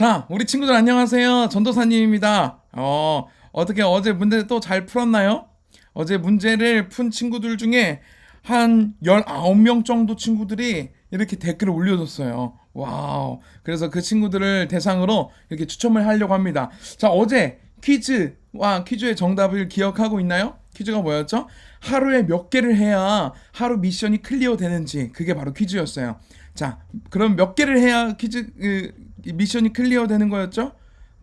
자, 우리 친구들 안녕하세요. 전도사님입니다. 어, 어떻게 어제 문제 또 잘 풀었나요? 어제 문제를 푼 친구들 중에 한 19명 정도 친구들이 이렇게 댓글을 올려줬어요. 와우. 그래서 그 친구들을 대상으로 이렇게 추첨을 하려고 합니다. 자, 어제 퀴즈 와 퀴즈의 정답을 기억하고 있나요? 퀴즈가 뭐였죠? 하루에 몇 개를 해야 하루 미션이 클리어 되는지 그게 바로 퀴즈였어요. 자, 그럼 몇 개를 해야 퀴즈 그, 미션이 클리어 되는 거였죠?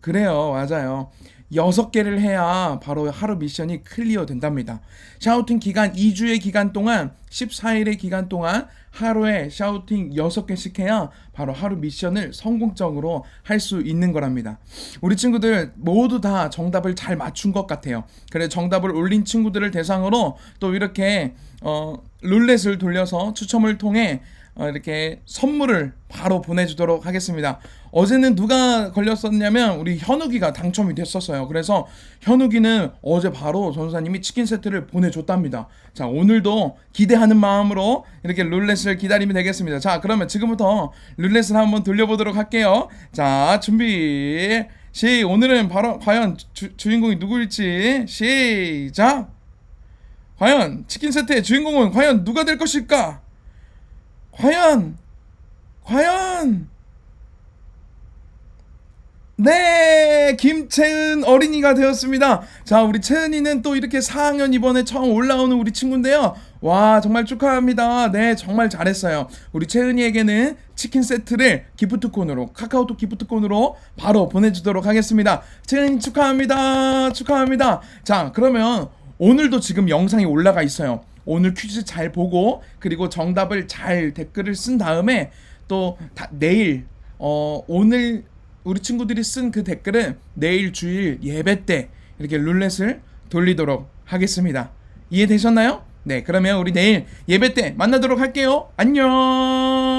그래요, 맞아요. 여섯 개를 해야 바로 하루 미션이 클리어 된답니다. 샤우팅 기간 2주의 기간 동안 14일의 기간 동안 하루에 샤우팅 6개씩 해야 바로 하루 미션을 성공적으로 할 수 있는 거랍니다. 우리 친구들 모두 다 정답을 잘 맞춘 것 같아요. 그래 정답을 올린 친구들을 대상으로 또 이렇게 어 룰렛을 돌려서 추첨을 통해 어, 이렇게 선물을 바로 보내주도록 하겠습니다. 어제는 누가 걸렸었냐면 우리 현욱이가 당첨이 됐었어요. 그래서 현욱이는 어제 바로 전사님이 치킨 세트를 보내줬답니다. 자 오늘도 기대하는 마음으로 이렇게 룰렛을 기다리면 되겠습니다. 자 그러면 지금부터 룰렛을 한번 돌려보도록 할게요. 자 준비 시 오늘은 바로 과연 주, 주인공이 누구일지 시작. 과연 치킨 세트의 주인공은 과연 누가 될 것일까? 과연 과연. 네 김채은 어린이가 되었습니다. 자 우리 채은이는 또 이렇게 4학년 이번에 처음 올라오는 우리 친구인데요. 와 정말 축하합니다. 네 정말 잘했어요. 우리 채은이에게는 치킨 세트를 기프트콘으로 카카오톡 기프트콘으로 바로 보내주도록 하겠습니다. 채은이 축하합니다. 축하합니다. 자 그러면 오늘도 지금 영상이 올라가 있어요 오늘 퀴즈 잘 보고 그리고 정답을 잘 댓글을 쓴 다음에 또 다, 내일 어 오늘 우리 친구들이 쓴 그 댓글은 내일 주일 예배 때 이렇게 룰렛을 돌리도록 하겠습니다. 이해되셨나요? 네, 그러면 우리 내일 예배 때 만나도록 할게요. 안녕.